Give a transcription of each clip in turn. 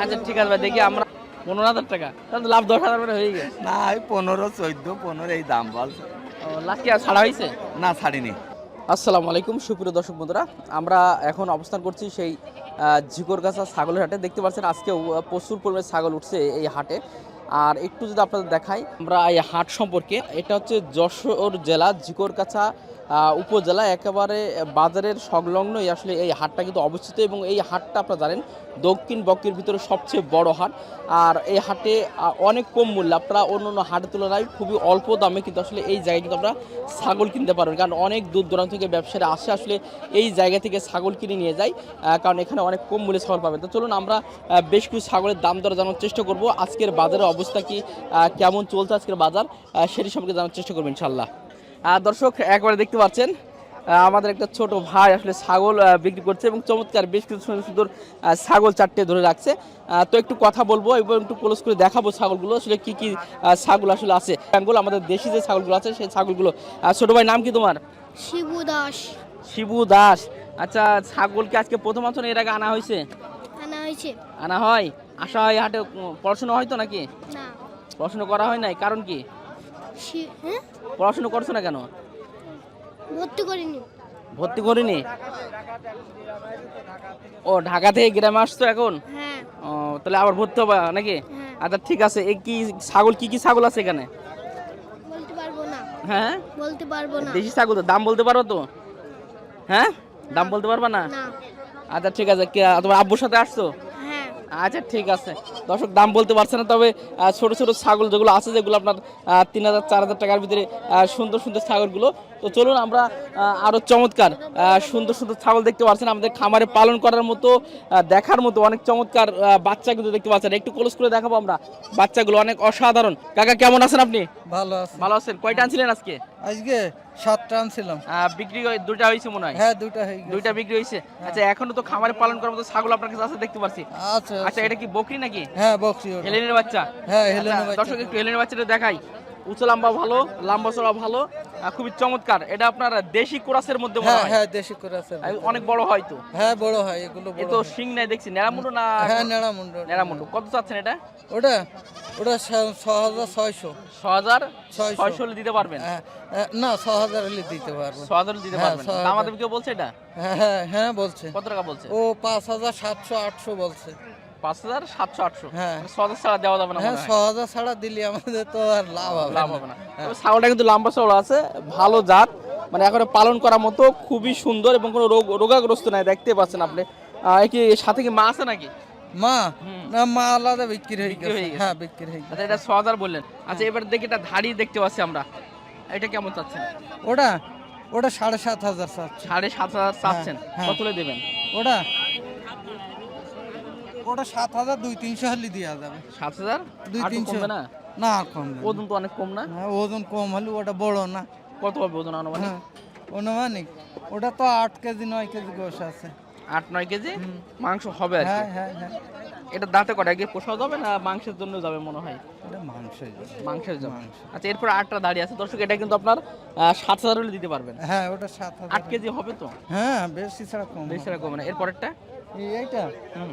আচ্ছা ঠিক আছে ভাই দেখি আমরা পনেরো হাজার টাকা। তাহলে লাভ দশ হাজার করে হয়ে গেছে। না পনেরো চোদ্দ পনেরো এই দাম বলছে। লাস্ট কি আর ছাড়া হয়েছে? না ছাড়িনি। আসসালামু আলাইকুম সুপ্রিয় দর্শক বন্ধুরা। আমরা এখন অবস্থান করছি সেই ঝিকরগাছা ছাগলের হাটে। দেখতে পাচ্ছেন আজকেও প্রচুর পরিমাণে ছাগল উঠছে এই হাটে। আর একটু যদি আপনাদের দেখাই আমরা এই হাট সম্পর্কে এটা হচ্ছে যশোর জেলা ঝিকরগাছা উপজেলা একেবারে বাজারের সংলগ্নই আসলে এই হাটটা কিন্তু অবস্থিত এবং এই হাটটা আপনারা জানেন, দক্ষিণ বক্কের ভিতরে সবচেয়ে বড় হাট। আর এই হাটে অনেক কম মূল্যে, আপনারা অন্য অন্য হাটের তুলনায় খুবই অল্প দামে কিন্তু আসলে এই জায়গায় কিন্তু আমরা ছাগল কিনতে পারবেন। কারণ অনেক দূর দূরান্ত থেকে ব্যবসায়ীরা আসে আসলে এই জায়গা থেকে ছাগল কিনে নিয়ে যায় কারণ এখানে অনেক কম মূল্যে ছাগল পাবেন। তো চলুন আমরা বেশ কিছু ছাগলের দাম দর জানার চেষ্টা করব। আজকের বাজারের অবস্থা কি কেমন চলছে আজকের বাজার সেটি সম্পর্কে জানার চেষ্টা করব ইনশাল্লাহ দর্শক একবারে দেখতে পাচ্ছেন আমাদের একটা ছোট ভাই আসলে ছাগল বিক্রি করছে এবং চমৎকার বেশ কিছু সুন্দর সুন্দর ছাগল চারটে ধরে রাখছে। তো একটু কথা বলব এবং একটু ক্লোজ করে দেখাবো ছাগলগুলো আসলে কি কি ছাগল আসলে আছে। বেঙ্গল আমাদের দেশি যে ছাগলগুলো আছে সেই ছাগলগুলো ছোট ভাই নাম কি তোমার? শিবু দাস। শিবু দাস। আচ্ছা ছাগলকে আজকে প্রথম আসলে এর আগে আনা হয়েছে? আনা হয়েছে। আনা হয়? আসা হয় হাটে পড়াশোনা হয় তো নাকি? না। পড়াশোনা করা হয় নাই কারণ কি? পড়াশোনা করছ না কেন? ভর্তি করিনি। ভর্তি করিনি? ও ঢাকা থেকে গ্রামে আসছো এখন? হ্যাঁ। ও তাহলে আবার ভর্তি হবে নাকি? হ্যাঁ। আচ্ছা ঠিক আছে এই কি ছাগল কি কি ছাগল আছে এখানে? বলতে পারব না। হ্যাঁ? বলতে পারব না। দেশি ছাগল তো দাম বলতে পারো তো? হ্যাঁ? দাম বলতে পারবা না? আচ্ছা ঠিক আছে তোমার আব্বুর সাথে আসছো? হ্যাঁ আচ্ছা ঠিক আছে। দর্শক দাম বলতে পারছে না তবে ছোট ছোট ছাগল যেগুলো আছে যেগুলো আপনার তিন হাজার চার হাজার টাকার ভিতরে সুন্দর সুন্দর ছাগলগুলো। তো চলুন আমরা আহ, আরও চমৎকার আহ, সুন্দর সুন্দর ছাগল দেখতে পাচ্ছেন। আমাদের খামারে পালন করার মতো দেখার মতো অনেক চমৎকার বাচ্চা কিন্তু দেখতে পাচ্ছেন। একটু ক্লোজ করে দেখাবো আমরা। বাচ্চাগুলো অনেক অসাধারণ। কাকা কেমন আছেন আপনি? ভালো ভালো আছেন। কয়টা আনছিলেন আজকে? আজকে সাতটা আনছিলাম। ছিলাম বিক্রি হয়ে- দুইটা হয়েছে মনে হয়? হ্যাঁ দুইটা হয়ে দুইটা বিক্রি হয়েছে? আচ্ছা এখনও তো খামারে পালন করার মতো ছাগল আপনার কাছে আছে দেখতে পাচ্ছি আচ্ছা আচ্ছা এটা কি বকরি নাকি? হ্যাঁ বকরি হেলেনের বাচ্চা? হ্যাঁ হেলেনের আচ্ছা, বাচ্চা। দর্শক একটু হেলেনের বাচ্চাটা দেখাই। উঁচু লম্বা ভালো লম্বা চড়া ভালো খুবই চমৎকার। এটা আপনার দেশি কোরাসের মধ্যে হ্যাঁ হ্যাঁ? দেশি করে আছে আর অনেক বড় হয় তো? হ্যাঁ বড় হয় এগুলো বড় তো হয়। শিং নাই দেখছি। নেড়ামুন্ডু না হ্যাঁ নেড়া মুন্ড নেড়ামুন্ডু কত চাচ্ছেন এটা? ওটা ওটা ছ- হাজার ছয়শো। ছ হাজার ছয়শো। দিতে পারবেন? হ্যাঁ, হ্যাঁ, না ছ হাজার হলে দিতে পারব। ছ হাজার দিতে হ্যাঁ, পারবেন। দামাদামি কেউ বলছে এটা? হ্যাঁ হ্যাঁ হ্যাঁ বলছে। কত টাকা বলছে? ও পাঁচ হাজার সাতশো আটশো বলছে। পাঁচ হাজার সাতশো আটশো। হ্যাঁ। ছ হাজার ছাড়া দেওয়া যাবে না হ্যাঁ ছ হাজার ছাড়া দিলে আমাদের তো আর লাভ হবে লাভ হবে না। হ্যাঁ। ছাগলটা কিন্তু লম্বা আছে ভালো জাত। মানে এখন পালন করার মতো খুবই সুন্দর এবং কোনো রোগ রোগাগ্রস্ত নাই দেখতে পাচ্ছেন আপনি। কি সাথে কি মা আছে নাকি? মা। না মা আলাদা বিক্রি হয়ে গেছে। গেছে। হ্যাঁ বিক্রি হয়ে গেছে। আচ্ছা এটা ছ হাজার বললেন। আচ্ছা এবার দেখি এটা ধাড়ি দেখতে পাচ্ছি আমরা। এটা কেমন চাচ্ছেন? ওটা? ওটা সাড়ে সাত হাজার সাড়ে সাত হাজার চাচ্ছেন? হ্যাঁ। কত দেবেন? ওটা? ওটা সাত হাজার দুই তিনশো হলে দেওয়া যাবে। সাত হাজার? দুই তিনশো। না? না কম ওজন তো অনেক কম না? হ্যাঁ, ওজন কম হলে ওটা বড় না। কত হবে ওজন আনুমানিক? হ্যাঁ অনুমানিক ওটা তো আট কেজি নয় কেজি গোস আছে। আট নয় কেজি? মাংস হবে হ্যাঁ হ্যাঁ হ্যাঁ। এটা দাঁতে কটা? গিয়ে পোষাও যাবে না মাংসের জন্য যাবে মনে হয়? মাংসই মাংসের জন্য। আচ্ছা এরপর আটটা দাঁড়িয়ে আছে। দর্শক এটা কিন্তু আপনার সাত হাজার হলে দিতে পারবেন। হ্যাঁ ওটা সাত আট কেজি হবে তো? হ্যাঁ বেশি ছাড়া কম বেশি টাকা কমে না। এরপরেরটা? এইটা? হুম।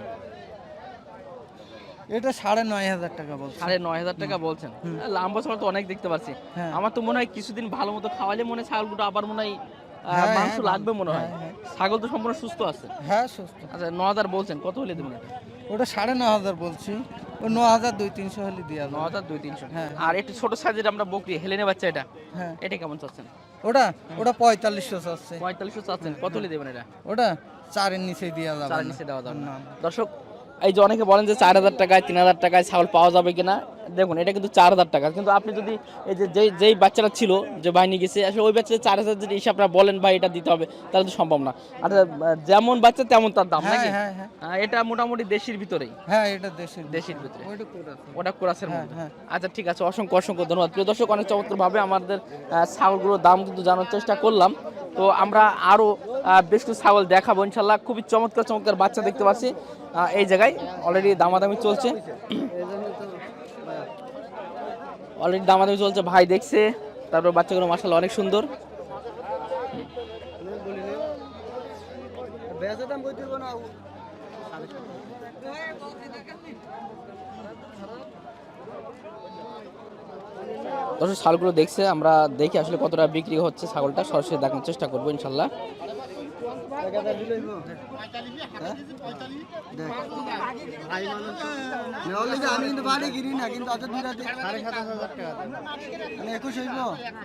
এটা সাড়ে নয় হাজার টাকা বলছে সাড়ে নয় হাজার টাকা বলছেন? লাম্বা ছাগল তো অনেক দেখতে পাচ্ছি হ্যাঁ। আমার তো মনে হয় কিছুদিন ভালো মতো খাওয়ালে মনে হয় ছাগলগুলো আবার মনে হয় হ্যাঁ, মাংস হ্যাঁ, লাগবে মনে হয় ছাগল তো সম্পূর্ণ সুস্থ আছে। হ্যাঁ সুস্থ। আচ্ছা ন হাজার বলছেন কত হলে দেবেন ওটা সাড়ে ন হাজার বলছি। ও ন হাজার দুই তিনশো হলে দেওয়া ন হাজার দুই তিনশো। হ্যাঁ। আর একটু ছোট সাইজের আমরা বকরি হেলেনে বাচ্চা এটা? হ্যাঁ। এটা কেমন চাচ্ছেন? ওটা ওটা পঁয়তাল্লিশশো চাচ্ছে। পঁয়তাল্লিশশো চাচ্ছেন কত হলে দেবেন এটা? ওটা চারের নিচে দেওয়া যাবে চার নিচে দেওয়া যাবে না। না। দর্শক এই যে অনেকে বলেন যে চার হাজার টাকায়, তিন হাজার টাকায় ছাগল পাওয়া যাবে কিনা। দেখুন এটা কিন্তু চার হাজার টাকা। কিন্তু আপনি যদি এই যে যেই যেই বাচ্চাটা ছিল যে বাহিনী গেছে আসলে ওই বাচ্চাটা চার হাজার যদি হিসাবটা বলেন ভাই এটা দিতে হবে তাহলে তো সম্ভব না। আর যেমন বাচ্চা তেমন তার দাম হ্যাঁ নাকি? হ্যাঁ হ্যাঁ। এটা মোটামুটি দেশির ভিতরেই। হ্যাঁ এটা দেশের দেশির ভিতরে। ওটা কোরাসের মধ্যে। আচ্ছা ঠিক আছে অসংখ্য অসংখ্য ধন্যবাদ। প্রিয় দর্শক অনেক চমৎকার ভাবে আমাদের ছাগলগুলোর দাম কিন্তু জানার চেষ্টা করলাম। তো আমরা আরও আহ, বেশ কিছু ছাগল দেখাবো ইনশাল্লাহ। খুবই চমৎকার চমৎকার বাচ্চা দেখতে পাচ্ছি এই জায়গায়। অলরেডি দামাদামি চলছে। অলরেডি দামাদামি চলছে, ভাই দেখছে। তারপর বাচ্চাগুলো মাসাল অনেক সুন্দর। দর্শক দেখছে, আমরা দেখি আসলে কতটা বিক্রি হচ্ছে ছাগলটা, সরাসরি দেখানোর চেষ্টা করব ইনশাল্লাহ আমি কিন্তু বাড়ি কিনি না কিন্তু দুই রাতে সাড়ে সাত হাজার টাকা। মানে একুশ হইব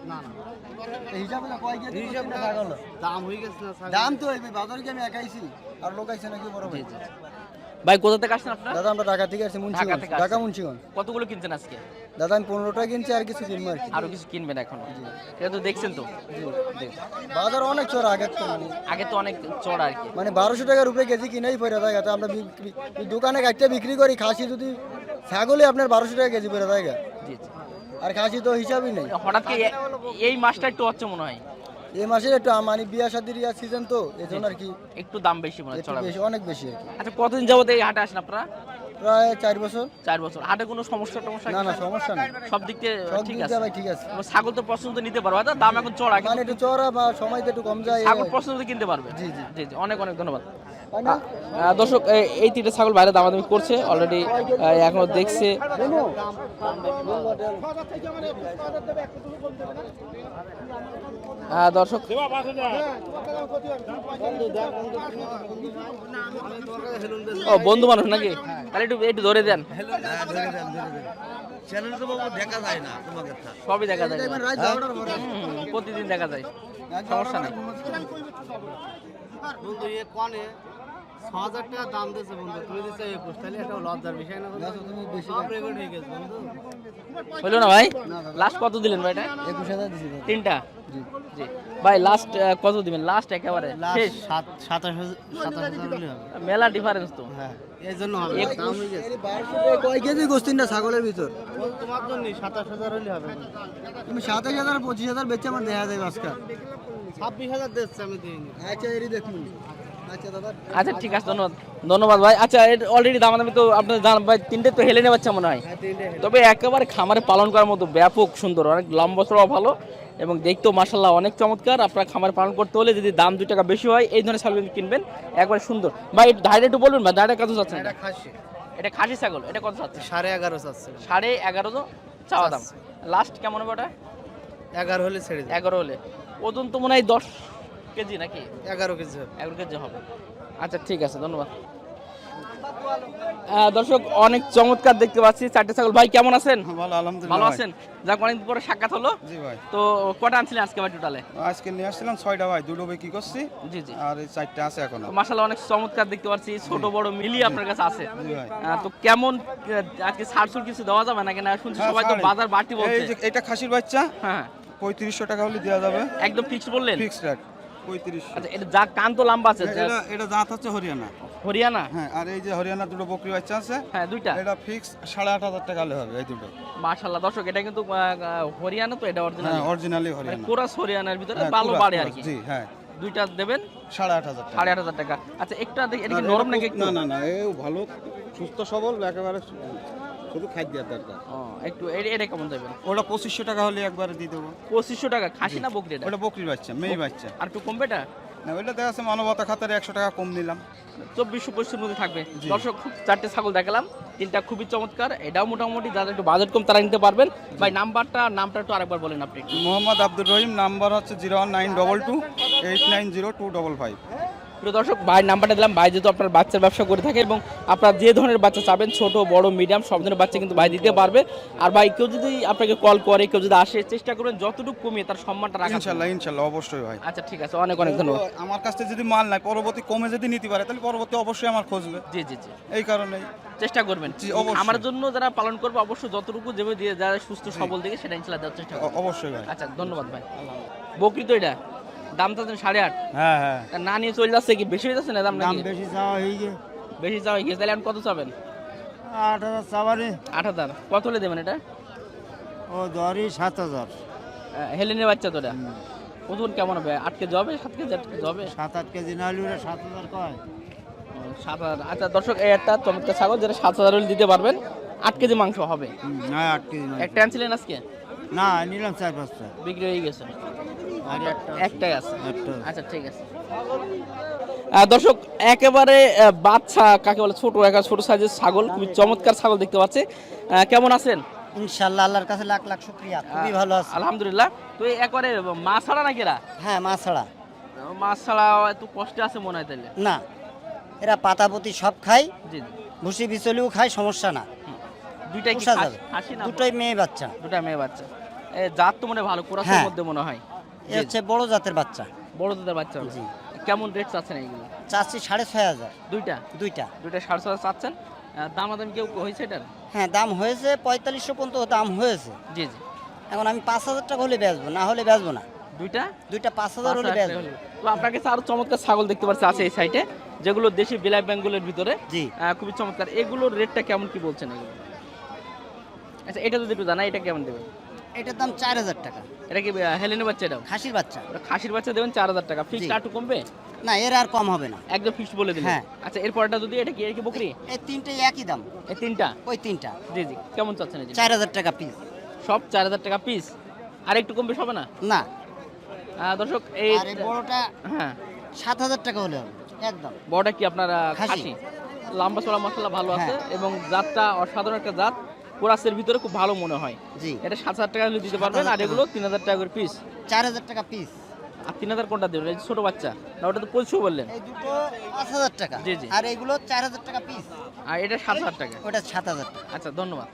না হিসাবে না কয় দাম হয়ে গেছে দাম তো হইবে বাজারে কি আমি একাইছি আর লোক আইছে নাকি বড় ভাই ভাই কোথা থেকে আসছেন আপনারা? দাদা আমরা ঢাকা থেকে আসছি মুন্সিগঞ্জ ঢাকা মুন্সিগঞ্জ কতগুলো কিনছেন আজকে? দাদা আমি পনেরোটা কিনছি আর কিছু কিনবো আর কি। আরও কিছু কিনবেন এখনও? এটা তো দেখছেন তো? বাজার অনেক চড় আগের তো মানে। আগে তো অনেক চড়া আর কি। মানে বারোশো টাকার উপরে কেজি কিনেই পড়ে থাকে তো আমরা বিক্রি- দোকানে একটা বিক্রি করি খাসি যদি ছাগলে আপনার বারোশো টাকা কেজি পড়ে থাকে জি জি। আর খাসি তো হিসাবই নেই। হঠাৎ কি এ- এই মাসটা একটু হচ্ছে মনে হয়? এই মাসে একটু আম- মানে বিয়া শাদির সিজন তো এই জন্য আর কি। একটু দাম বেশি মনে হয় একটু চড়া বেশি অনেক বেশি আর কি। আচ্ছা কতদিন যাবত এই হাটে আসেন আপনারা? প্রায় চার বছর। চার বছর। হাটে কোনো সমস্যা টমস্যা না না সমস্যা নেই। সব দিক সব ঠিক আছে। ভাই ঠিক আছে। ছাগল তো পছন্দ নিতে পারবে। হয়তো দাম এখন চড়া মানে একটু চড়া বা সময় তো একটু কম যায় ছাগল পছন্দ কিনতে পারবে। জি, জি। জি জি। অনেক অনেক ধন্যবাদ। তাই না? আহ, দর্শক এই- তিনটে ছাগল বাইরে দামাদামি করছে। অলরেডি এখনও দেখছে। দর্শক। ও, বন্ধু মানুষ নাকি? তাহলে একটু একটু ধরে দেন। দেখা যায় সবই দেখা যায়। প্রতিদিন দেখা যায়। সমস্যা নাই। ছ হাজার টাকা দাম দিয়েছে বন্ধু তুমি দিচ্ছে একুশ তাহলে একটা লজ্জার বিষয় না বন্ধু? তুমি বেশি সব রেকর্ড হয়ে গেছে বন্ধু। হইল না ভাই? লাস্ট কত দিলেন ভাই এটা? একুশ হাজার দিছি তিনটা? জি। ভাই লাস্ট কত দিবেন? লাস্ট একেবারে? শেষ। সাত সাতাশ হাজার সাতাশ হবে। মেলা ডিফারেন্স তো। হ্যাঁ এই জন্য হবে দাম হয়ে গেছে। কয় কেজি গোস্তিনটা ছাগলের ভিতর? তোমার জন্য সাতাশ হাজার হলে হবে। তুমি সাতাশ হাজার পঁচিশ হাজার বেচে আমার দেখা যায় আজকাল ছাব্বিশ হাজার দিচ্ছে আমি দিইনি। আচ্ছা এরই দেখুন। আচ্ছা আচ্ছা ঠিক আছে ধন্যবাদ। ধন্যবাদ ভাই। আচ্ছা অলরেডি দাম দামি তো আপনার জান ভাই তিনটে তো হেলে নেওয়া মনে হয়। হ্যাঁ তবে একেবারে খামারে পালন করার মতো ব্যাপক সুন্দর অনেক লম্বা চড়াও ভালো এবং দেখতেও মাসাল্লাহ অনেক চমৎকার। আপনারা খামারে পালন করতে হলে যদি দাম দুই টাকা বেশি হয় এই ধরনের ছাগল কিনবেন একবারে সুন্দর। ভাই একটু ধাইরে একটু বলুন ভাই ধাইরে কত যাচ্ছে এটা খাসি। এটা খাসি ছাগল এটা কত যাচ্ছে? সাড়ে এগারো চাচ্ছে সাড়ে এগারো চাওয়া দাম। লাস্ট কেমন হবে ওটা? এগারো হলে ছেড়ে এগারো হলে। ওজন তো মনে হয় দশ কেজি নাকি? এগারো কেজি এগারো কেজি হবে। আচ্ছা ঠিক আছে ধন্যবাদ। দর্শক অনেক চমৎকার দেখতে পাচ্ছি চারটে ছাগল। ভাই কেমন আছেন? ভালো আলহামদুলিল্লাহ ভালো আছেন? যাক অনেকদিন পরে সাক্ষাৎ হলো। জি ভাই। তো কটা আনছিলেন আজকে ভাই টোটালে? আজকে নিয়ে আসছিলাম ছয়টা ভাই দুটো বিক্রি করছি। জি জি। আর এই চারটে আছে এখনও। মাসাল্লাহ অনেক চমৎকার দেখতে পাচ্ছি। ছোট বড় মিলিয়ে আপনার কাছে আছে। তো কেমন আজকে ছাড়ছুর কিছু দেওয়া যাবে না কেন শুনছি হ্যাঁ, সবাই তো বাজার বাড়তি বলছে। এই যে এটা খাসির বাচ্চা। হ্যাঁ। পঁয়ত্রিশশো টাকা হলে দেওয়া যাবে। একদম ফিক্সড বললেন? ফিক্সড রেট আচ্ছা এটা যা কান তো লম্বা আছে এটা এটা দাঁত হচ্ছে হরিয়ানা। হরিয়ানা? হ্যাঁ আর এই যে হরিয়ানা দুটো বকরি বাচ্চা আছে হ্যাঁ দুইটা। এটা ফিক্স সাড়ে আট হাজার টাকা হলে হবে এই দুটো। মাশাল্লাহ দর্শক এটা কিন্তু হরিয়ানা তো এটা অরিজিনাল হ্যাঁ অরিজিনালি মানে হরিয়ানা। কোরাস হরিয়ানার ভিতরে ভালো বাড়ে আর কি। জি হ্যাঁ। দুইটা দেবেন? সাড়ে আট হাজার সাড়ে আট হাজার টাকা। আচ্ছা একটা দেখি এটা কি নরম নাকি না না না এ ভালো সুস্থ সবল একেবারে শুধু খাদ্যের দরকার। ও, একটু এটা এটা কেমন দেবেন ওটা পঁচিশশো টাকা হলে একবারে দিয়ে দেবো। পঁচিশশো টাকা খাসি না বকরি ওটা বকরির বাচ্চা মেয়ে বাচ্চা। আর একটু কমবে এটা? না ওইটা দেখা যাচ্ছে মানবতা খাতারে একশো টাকা কম নিলাম। চব্বিশশো পঁচিশের মধ্যে থাকবে। দর্শক খুব চারটে ছাগল দেখালাম। তিনটা খুবই চমৎকার। এটাও মোটামুটি যাদের একটু বাজেট কম তারা নিতে পারবেন। ভাই নাম্বারটা নামটা একটু আরেকবার বলেন আপনি। মোহাম্মদ আব্দুর রহিম নাম্বার হচ্ছে zero one nine double two eight nine zero two double five. প্রিয় দর্শক ভাইয়ের নাম্বারটা দিলাম। ভাই যেহেতু আপনার বাচ্চার ব্যবসা করে থাকে এবং আপনার যে ধরনের বাচ্চা চাবেন ছোট বড় মিডিয়াম সব ধরনের বাচ্চা কিন্তু ভাই দিতে পারবে। আর ভাই কেউ যদি আপনাকে কল করে কেউ যদি আসে চেষ্টা করবেন যতটুকু কমিয়ে তার সম্মানটা রাখা ইনশাল্লাহ ইনশাল্লাহ অবশ্যই ভাই। আচ্ছা ঠিক আছে। অনেক অনেক ধন্যবাদ। আমার কাছ থেকে যদি মাল নাই পরবর্তী কমে যদি নিতে পারে তাহলে পরবর্তী অবশ্যই আমার খুঁজবে। জি জি জি। এই কারণেই। চেষ্টা করবেন। আমার জন্য যারা পালন করবে অবশ্যই যতটুকু দেবে দিয়ে যারা সুস্থ সবল দিকে সেটা ইনশাল্লাহ দেওয়ার চেষ্টা করবে অবশ্যই ভাই। আচ্ছা ধন্যবাদ ভাই। বকরি তো এটা? দাম তো সাড়ে আট। হ্যাঁ হ্যাঁ। না নিয়ে চলে যাচ্ছে কি? বেশি হয়ে যাচ্ছে না দাম নাকি? বেশি চাওয়া হয়ে গেছে বেশি যাওয়া গিয়েছে। তাহলে এখন কত চাবেন? আট হাজার চাওয়ারে আট হাজার। কত হলে দেবেন এটা? ও দরই সাত হাজার। হেলেনের বাচ্চা তো এটা ওজন কেমন হবে? আট কেজি হবে? সাত কেজি আট কেজি হবে? সাত আট কেজি না হলে সাত হাজার কয়? সাত হাজার। আচ্ছা দর্শক এই একটা চমৎকার ছাগল যেটা সাত হাজার হলে দিতে পারবেন। আট কেজি মাংস হবে। হ্যাঁ আট কেজি একটা আনছিলেন আজকে? না নিলাম চার পাঁচটা। বিক্রি হয়ে গেছে। একটাই আছে। আচ্ছা ঠিক আছে। দর্শক একেবারে বাচ্চা কাকে বলে ছোট একা ছোট সাইজের ছাগল খুবই চমৎকার ছাগল দেখতে পাচ্ছে। কেমন আছেন? ইনশাল্লাহ আল্লাহর কাছে লাখ লাখ শুক্রিয়া। খুবই ভালো আছে। আলহামদুলিল্লাহ। তো একবারে মাছ ছাড়া নাকি এরা? হ্যাঁ মা ছাড়া। মাছ ছাড়া এত কষ্টে আছে মনে হয় তাহলে। না এরা পাতাপতি সব খায়। ভুসি বিচলিও খায় সমস্যা না। দুইটাই দুটোই মেয়ে বাচ্চা। দুটা মেয়ে বাচ্চা। এ জাত তো মনে হয় ভালো কোরাসের হ্যাঁ। মধ্যে মনে হয়। এ হচ্ছে বড় জাতের বাচ্চা। বড় দুধের বাচ্চা জি। কেমন রেট চাচ্ছেন এইগুলো? চাচ্ছি সাড়ে ছয় হাজার। দুইটা? দুইটা। দুইটা সাড়ে ছয় চাচ্ছেন। দামাদামি কেউ হয়েছে এটার? হ্যাঁ দাম হয়েছে পঁয়তাল্লিশশো পর্যন্ত দাম হয়েছে। জি জি। এখন আমি পাঁচ হাজার টাকা হলে বেচবো না হলে বেচবো না। দুইটা? দুইটা পাঁচ হাজার হলে বেচবো। তো আপনার কাছে আরও চমৎকার ছাগল দেখতে পাচ্ছি আছে এই সাইটে যেগুলো দেশি বিলাই বেঙ্গলের ভিতরে। জি। খুবই চমৎকার। এগুলোর রেটটা কেমন কি বলছেন এগুলো? আচ্ছা এটা যদি একটু জানা এটা কেমন দেবেন? এটার দাম চার হাজার টাকা। এটা কি হেলেনের বাচ্চা এটাও? খাসির বাচ্চা। খাসির বাচ্চা দেবেন চার হাজার টাকা। জি। একটু কমবে? না এর আর কম হবে না। একদম ফিক্সড বলে দিলেন। হ্যাঁ। আচ্ছা এরপরটা যদি এটা কি এর কি বকরি? এই একই দাম। এই তিনটা? ওই তিনটা। জি জি। কেমন চাচ্ছেন এই চার হাজার টাকা পিস সব চার হাজার টাকা পিস আর একটু কমবে হবে না? না। দর্শক এই বড়টা হ্যাঁ। সাত হাজার টাকা হলে হবে একদম। বড়টা কি আপনার খাসি। লম্বা চড়া মশলা ভালো আছে হ্যাঁ। এবং জাতটা অসাধারণ একটা জাত। কোরাসের ভিতরে খুব ভালো মনে হয়। জি। এটা সাত হাজার টাকা হলে দিতে পারবেন আর এগুলো তিন হাজার টাকা করে পিস চার হাজার টাকা পিস আর তিন হাজার কোনটা দেবেন? এই ছোট বাচ্চা। না ওটা তো পঁচিশশো বললেন। এই দুটো পাঁচ হাজার টাকা। জি, জি। আর এইগুলো চার হাজার টাকা পিস আর এটা সাত হাজার টাকা। ওটা সাত হাজার টাকা। আচ্ছা ধন্যবাদ।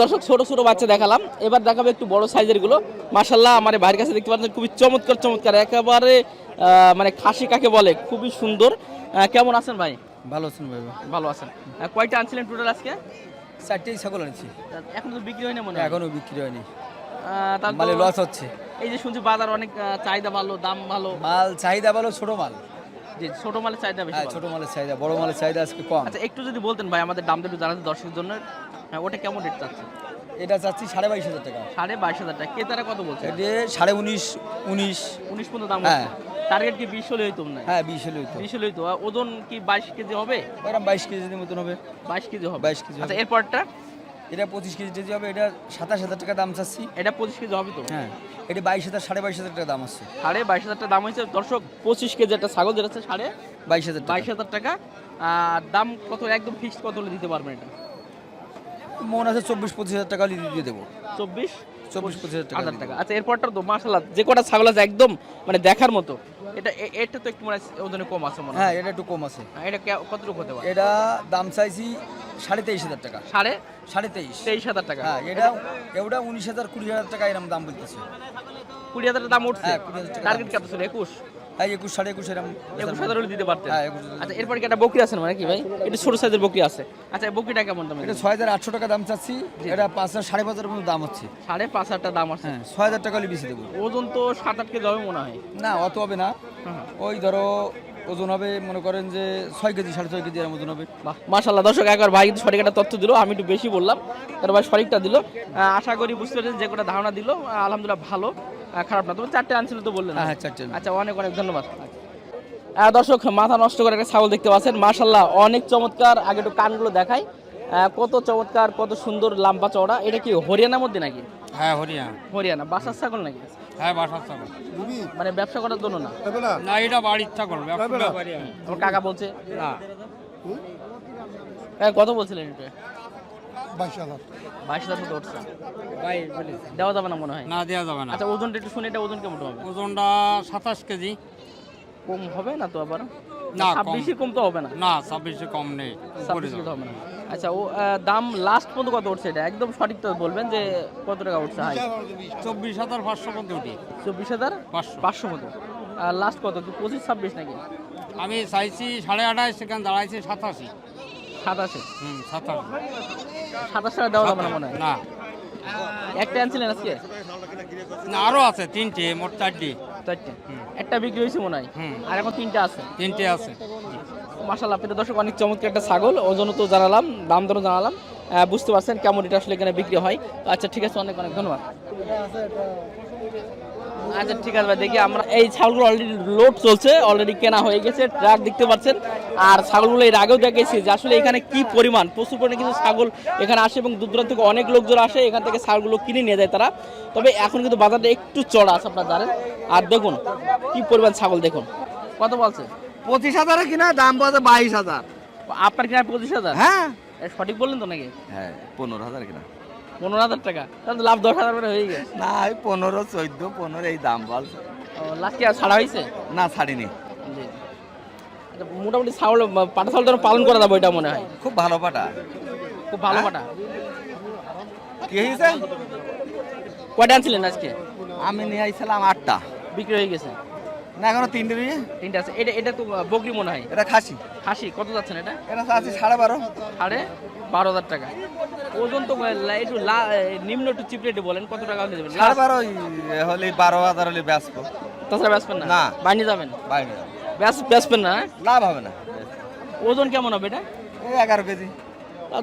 দর্শক ছোট ছোট বাচ্চা দেখালাম। এবার দেখাবো একটু বড় সাইজেরগুলো। মাসাল্লাহ আমার ভাইয়ের কাছে দেখতে পাচ্ছেন খুবই চমৎকার চমৎকার। একেবারে আহ, মানে খাসি কাকে বলে খুবই সুন্দর। আহ, কেমন আছেন ভাই? ভালো আছেন ভাই। ভালো আছেন। কয়টা আনছিলেন টোটাল আজকে? চারটেই ছাগল আনছি। এখন তো বিক্রি হয় না মনে হয়? এখনও বিক্রি হয়নি। তাহলে লস হচ্ছে। এই যে শুনছি বাজার অনেক চাহিদা ভালো দাম ভালো। মাল চাহিদা ভালো ছোট মাল। যে ছোট মালের চাহিদা বেশি হ্যাঁ ছোট মালের চাহিদা বড় মালের চাহিদা আজকে কম। আচ্ছা একটু যদি বলতেন ভাই আমাদের দামটা একটু জানাতে দর্শকের জন্য। হ্যাঁ ওটা কেমন রেট চাচ্ছে? এটা চাচ্ছি সাড়ে বাইশ হাজার টাকা। সাড়ে বাইশ হাজার টাকা। ক্রেতারা কত বলছে? সাড়ে উনিশ উনিশ। উনিশ পর্যন্ত দাম হ্যাঁ। টার্গেট কি বিশ হলে হইতো না হ্যাঁ? বিশ হলেই তো বিশ হলে হইতো। ওজন কি বাইশ কেজি হবে? ওরকম বাইশ কেজির মতন হবে। বাইশ কেজি হবে। 22 কেজি। আচ্ছা এরপরটা? এটা পঁচিশ কেজি কেজি হবে। এটা সাতাশ হাজার টাকা দাম চাচ্ছি। এটা পঁচিশ কেজি হবে তো? হ্যাঁ। এটা বাইশ হাজার সাড়ে বাইশ হাজার টাকা দাম আছে। সাড়ে বাইশ হাজার টাকা দাম হয়েছে। দর্শক পঁচিশ কেজি একটা ছাগল যেটা হচ্ছে সাড়ে বাইশ হাজার বাইশ হাজার টাকা। আর দাম কত? একদম ফিক্সড কত হলে দিতে পারবেন এটা? মন আছে চব্বিশ পঁচিশ হাজার টাকা হলে দিয়ে দেবো। চব্বিশ? চব্বিশ পঁচিশ হাজার টাকা আচ্ছা এরপরটা তো মার্শাল্লাহ যে কটা ছাগল আছে একদম মানে দেখার মতো। এটা এটা তো একটু মানে ওজনে কম আছে মনে হ্যাঁ। এটা একটু কম আছে। হ্যাঁ, এটা কতটুকু হতে পারে? এটা দাম চাইছি সাড়ে তেইশ হাজার টাকা। সাড়ে? সাড়ে তেইশ। তেইশ হাজার টাকা। হ্যাঁ এটা এটা উনিশ হাজার কুড়ি হাজার টাকা এরকম দাম বলতেছে। কুড়ি হাজার দাম উঠছে? হ্যাঁ, 20,000 টাকা টার্গেট কত ছিল? একুশ? হ্যাঁ একুশ সাড়ে একুশ এরকম একুশ হাজার হলে দিতে পারতেন। হ্যাঁ, 21,000 আচ্ছা এরপর কি একটা বকরি আছে মানে কি ভাই? এটা ছোট সাইজের বকরি আছে। আচ্ছা বকরিটা কেমন দাম এটা ছয় হাজার আটশো টাকা দাম চাচ্ছি। এটা পাঁচ হাজার সাড়ে পাঁচ হাজার মতো দাম হচ্ছে। সাড়ে পাঁচ হাজার টাকা দাম আছে। হ্যাঁ ছয় হাজার টাকা হলে বেশি দেবো। ওজন তো সাত আট কেজি হবে মনে হয়। না অত হবে না। হ্যাঁ। ওই ধরো ওজন হবে মনে করেন যে ছয় কেজি সাড়ে ছয় কেজি ওজন হবে। মাশাল্লাহ দর্শক একবার ভাই কিন্তু সঠিক একটা তথ্য দিল আমি একটু বেশি বললাম। তার ভাই সঠিকটা দিল। আশা করি বুঝতে পেরেছেন যে কটা ধারণা দিল। আলহামদুলিল্লাহ ভালো। খারাপ না। তবে চারটে আনছিল তো বললেন হ্যাঁ হ্যাঁ চারটে আচ্ছা অনেক অনেক ধন্যবাদ। আহ, দর্শক মাথা নষ্ট করে একটা ছাগল দেখতে পাচ্ছেন। মাশাল্লাহ অনেক চমৎকার। আগে একটু কানগুলো দেখাই। কত চমৎকার কত সুন্দর লাম্বা চওড়া। এটা কি হরিয়ানার মধ্যে নাকি? হ্যাঁ হরিয়ানা। হরিয়ানা। বাসার ছাগল নাকি? হ্যাঁ বাসার ছাগল। মানে ব্যবসা করার জন্য না? না। এটা বাড়ির ছাগল আমার কাকা বলছে। হ্যাঁ কত বলছিলেন এটা? বাইশ হাজার মতো উঠছে। দেওয়া যাবে না মনে হয়? না দেওয়া যাবে না। আচ্ছা ওজনটা একটু শুনে এটা ওজন কেমন হবে? ওজনটা সাতাশ কেজি। কম হবে না তো আবার? না। ছাব্বিশে কম তো হবে না। না ছাব্বিশে কম নেই ছাব্বিশ হবে না। আচ্ছা ও দাম লাস্ট পর্যন্ত কত উঠছে এটা? একদম সঠিক তো বলবেন যে কত টাকা উঠছে? হাই। চব্বিশ হাজার পাঁচশো মধ্যে উঠি। চব্বিশ হাজার পাঁচশো। পাঁচশো মতো আর লাস্ট কত? কি পঁচিশ ছাব্বিশ নাকি? আমি চাইছি সাড়ে আঠাশ সেখানে দাঁড়াইছি সাতাশি। সাতাশে। হুম সাতাশি। সাতাশ টাকা দেওয়া যাবে না মনে হয়? না। একটা আনছিলেন আজকে? না আরও আছে তিনটে মোট চারটি। চারটে? একটা বিক্রি হয়েছে মনে হয়? আর এখন তিনটা আছে? তিনটে আছে। মাসাল্লাহ প্রিয় দর্শক অনেক চমৎকার একটা ছাগল। ওজন তো জানালাম দাম দরও জানালাম। বুঝতে পারছেন কেমন এটা আসলে এখানে বিক্রি হয়। তো আচ্ছা ঠিক আছে অনেক অনেক ধন্যবাদ। আচ্ছা ঠিক আছে ভাই দেখি আমরা এই ছাগলগুলো অলরেডি লোড চলছে অলরেডি কেনা হয়ে গেছে ট্রাক দেখতে পাচ্ছেন। আর ছাগলগুলো এর আগেও দেখেছি যে আসলে এখানে কি পরিমাণ প্রচুর পরিমাণে কিন্তু ছাগল এখানে আসে এবং দূর দূরান্ত থেকে অনেক লোকজন আসে এখান থেকে ছাগলগুলো কিনে নিয়ে যায় তারা। তবে এখন কিন্তু বাজারটা একটু চড়া আছে আপনারা জানেন। আর দেখুন কি পরিমাণ ছাগল দেখুন। কত বলছে? পঁচিশ হাজারে কিনা দাম বলছে বাইশ হাজার। আপনার কিনা পঁচিশ হাজার? হ্যাঁ। সঠিক বললেন তো নাকি? হ্যাঁ পনেরো হাজার কিনা। পনেরো হাজার টাকা? তাহলে লাভ দশ হাজার করে হয়ে গেছে। না এই পনেরো চোদ্দ পনেরো এই দাম বলছে। লাস্ট কি ছাড়া হয়েছে? না ছাড়িনি। জি। আচ্ছা, মোটামুটি ছাগল পাটা তো পালন করা যাবে ওইটা মনে হয়? খুব ভালো পাটা। খুব ভালো পাটা? কি হয়েছে? কয়টা আনছিলেন আজকে? আমি নিয়ে আইছিলাম আটটা। বিক্রি হয়ে গেছে? না এখনও তিনটে নিয়ে তিনটা আছে। এটা এটা তো বকরি মনে হয়? এটা খাসি। খাসি। কত যাচ্ছেন এটা? এটা আছে সাড়ে বারো। সাড়ে বারো হাজার টাকা। ওজন তো একটু নিম্ন একটু চিপ রেটে বলেন কত টাকা হলে দেবেন? সাড়ে বারো হলে বারো হাজার হলে ব্যস্ত। তাছাড়া বেচবেন না? না। বাইরে যাবেন? বাইরে বেচ বেচবেন না হ্যাঁ? লাভ হবে না। ওজন কেমন হবে এটা? এগারো কেজি।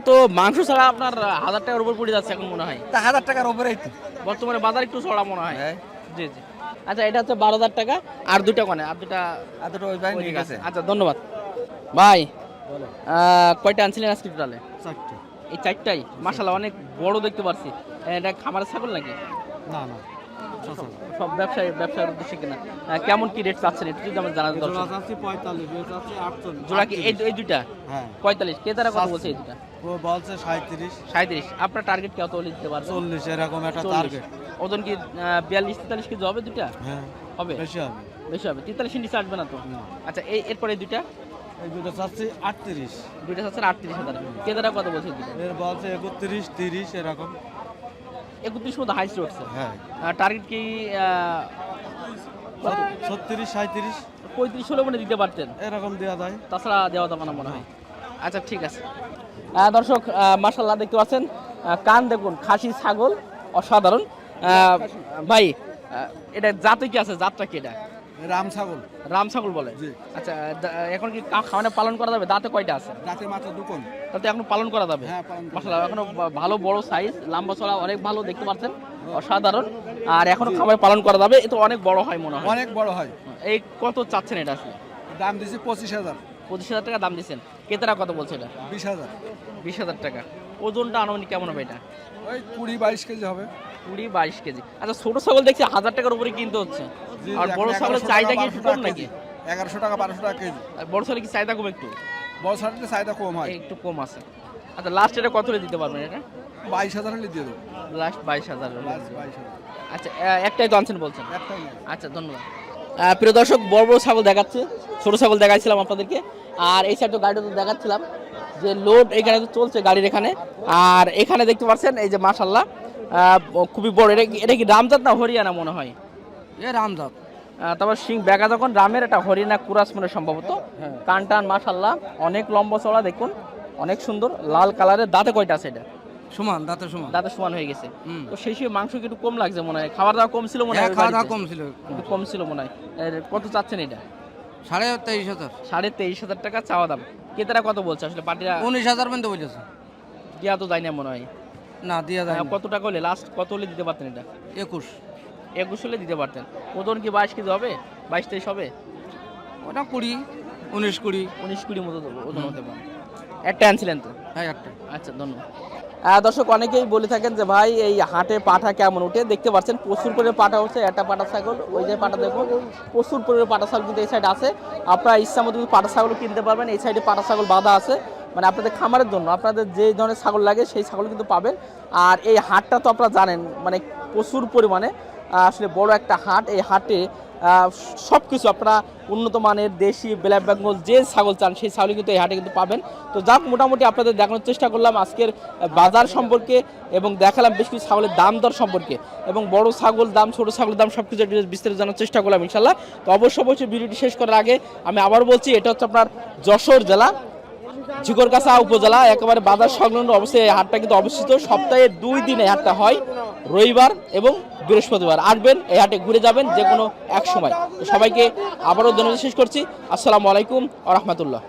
তো মাংস ছাড়া আপনার হাজার টাকার উপর পড়ে যাচ্ছে এখন মনে হয়। তা হাজার টাকার উপরেই তো। বর্তমানে বাজার একটু চড়া মনে হয়। হ্যাঁ। জি জি। আচ্ছা এটা হচ্ছে বারো হাজার টাকা। আর দুটা কোনে আর দুটা আর দুটো ওই ভাই নিয়ে আছে। আচ্ছা ধন্যবাদ। ভাই কয়টা আনছিলেন আজকে টোটালে চারটে। এই চারটাই? মাসাল্লাহ অনেক বড় দেখতে পারছি। এটা খামারের ছাগল নাকি? না না সব ব্যবসায়ী ব্যবসার উদ্দেশ্যে কিনা। কেমন কি রেট চাচ্ছেন? একটু যদি আমার জোড়া দরকার। চাচ্ছি পঁয়তাল্লিশ জোড়া কি এই দুইটা? হ্যাঁ। পঁয়তাল্লিশ। কে তারা কত বলছে এই দুটা বলছে সাঁত্রিশ সাঁত্রিশ আপনার টার্গেট কত হলে দিতে পারবেন? চল্লিশ এরকম একটা টার্গেট ওজন কি বিয়াল্লিশ তেতাল্লিশ কেজি হবে দুটা হ্যাঁ হবে? বেশি হবে। বেশি হবে। তেতাল্লিশ ইঞ্চি আসবে না তো? আচ্ছা এই এরপরে দুইটা? এই দুটো চাচ্ছি আটত্রিশ। দুইটা আটত্রিশ হাজার। কত বলছে দুটা এর বলছে একত্রিশ তিরিশ এরকম। একত্রিশ মতো হাইস্ট উঠছে হ্যাঁ। টার্গেট কি ছত্রিশ সাঁত্রিশ পঁয়ত্রিশ হলে মনে দিতে পারতেন। এরকম দেওয়া যায়। তাছাড়া দেওয়া যাবে না মনে হয়। আচ্ছা ঠিক আছে। দর্শক মার্শাল্লাহ দেখতে পাচ্ছেন কান দেখুন খাসি ছাগল অসাধারণ। ভাই এটা জাতে কি আছে? জাতটা কি এটা? রাম ছাগল। রাম ছাগল বলে? আচ্ছা এখন কি খাওয়ানো পালন করা যাবে? দাঁতে কয়টা আছে? রাতে মাত্র দুকন তাতে এখন পালন করা যাবে? হ্যাঁ, মাসাল্লাহ এখনও ভালো বড় সাইজ লম্বা চড়া অনেক ভালো দেখতে পাচ্ছেন অসাধারণ। আর এখনও খাবার পালন করা যাবে এ তো অনেক বড় হয় মনে হয়। অনেক বড় হয়। এই কত চাচ্ছেন এটা আসলে? দাম দিছি পঁচিশ হাজার। পঁচিশ হাজার টাকা দাম দিচ্ছেন কেতারা কত বলছে এটা? বিশ হাজার। বিশ হাজার টাকা। ওজনটা আনুমানিক কেমন হবে এটা? ওই কুড়ি বাইশ কেজি হবে। কুড়ি বাইশ কেজি। আচ্ছা ছোট ছাগল দেখছি হাজার টাকার উপরে কিনতে হচ্ছে। আর বড় ছাগলের চাহিদা কি একটু কম নাকি? এগারোশো টাকা বারোশো টাকা কেজি। আর বড় ছাগলের কি চাহিদা কম একটু? বড় সাইডে চাহিদা কম হয়? একটু কম আছে। আচ্ছা লাস্ট এটা কত হলে দিতে পারবেন এটা? বাইশ হাজার হলে দিয়ে দেবো। লাস্ট বাইশ হাজার আচ্ছা একটাই তো আনছেন বলছেন? একটাই। আচ্ছা ধন্যবাদ। প্রিয় দর্শক বড় বড় ছাগল দেখাচ্ছে ছোট ছাগল দেখাচ্ছিলাম আপনাদেরকে। আর এই সাইডে গাড়িটা তো দেখাচ্ছিলাম যে লোড এখানে তো চলছে গাড়ির এখানে। আর এখানে দেখতে পাচ্ছেন এই যে মাশাল্লাহ আহ, খুবই বড়। এটা কি- এটা কি রামজাত না হরিয়ানা মনে হয়? এ রামজাত। তারপর সিং ব্যাগা যখন রামের এটা হরিয়ানা কুরাস মনে সম্ভবত। কান টান মাশাল্লাহ অনেক লম্বা চড়া দেখুন অনেক সুন্দর লাল কালারের দাঁতে কয়টা আছে এটা? সমান দাঁতে সমান। দাঁতে সমান হয়ে গেছে। তো সেই সময় মাংস কি একটু কম লাগছে মনে হয়? খাবার দাওয়া কম ছিল মনে হয় ওই বাড়িতে? কম ছিল। একটু কম ছিল মনে হয়। কত চাচ্ছেন এটা? সাড়ে তেইশ হাজার। সাড়ে তেইশ হাজার টাকা চাওয়া দাম। কেতারা কত বলছে? আসলে পার্টিরা উনিশ হাজার পর্যন্ত বলেছে দেওয়া তো যায় না মনে হয়। না দিয়া যায় কত টাকা হলে লাস্ট কত হলে দিতে পারতেন এটা? একুশ। একুশ হলে দিতে পারতেন। ওজন কি বাইশ কেজি হবে? বাইশ তেইশ হবে? ওটা কুড়ি উনিশ কুড়ি। উনিশ কুড়ি মতো ওজন হতে পারে। একটা আনছিলেন তো? হ্যাঁ একটা। আচ্ছা ধন্যবাদ। দর্শক, অনেকেই বলে থাকেন যে ভাই, এই হাটে পাঠা কেমন উঠে দেখতে পাচ্ছেন, প্রচুর করে পাঠা হচ্ছে, একটা পাটা ছাগল, ওই যে পাটা দেখুন, প্রচুর পরিমাণে পাটা ছাগল কিন্তু এই সাইডে আছে। আপনারা ইচ্ছা মতো পাটা ছাগল কিনতে পারবেন, এই সাইডে পাটা ছাগল বাঁধা আছে। মানে আপনাদের খামারের জন্য, আপনাদের যে ধরনের ছাগল লাগে, সেই ছাগল কিন্তু পাবেন। আর এই হাটটা তো আপনারা জানেন মানে প্রচুর পরিমাণে আসলে বড় একটা হাট। এই হাটে সব কিছু আপনারা উন্নত মানের দেশি ব্ল্যাক বেঙ্গল যে ছাগল চান, সেই ছাগল কিন্তু এই হাটে কিন্তু পাবেন। তো যাক, মোটামুটি আপনাদের দেখানোর চেষ্টা করলাম আজকের বাজার সম্পর্কে এবং দেখালাম বেশ কিছু ছাগলের দাম দর সম্পর্কে এবং বড় ছাগল দাম, ছোট ছাগলের দাম সব কিছু বিস্তারিত জানার চেষ্টা করলাম ইনশাল্লাহ তো অবশ্যই অবশ্যই ভিডিওটি শেষ করার আগে আমি আবার বলছি, এটা হচ্ছে আপনার যশোর জেলা। ঝিকরগাছা উপজেলা, একেবারে বাজার সংলগ্ন অবশ্যই এই হাটটা কিন্তু অবস্থিত। সপ্তাহে দুই দিন এই হাটটা হয়, রবিবার এবং বৃহস্পতিবার। আসবেন, এই হাটে ঘুরে যাবেন যে কোনো এক সময়। সবাইকে আবারও ধন্যবাদ শেষ করছি। আসসালামু আলাইকুম আ রহমতুল্লাহ।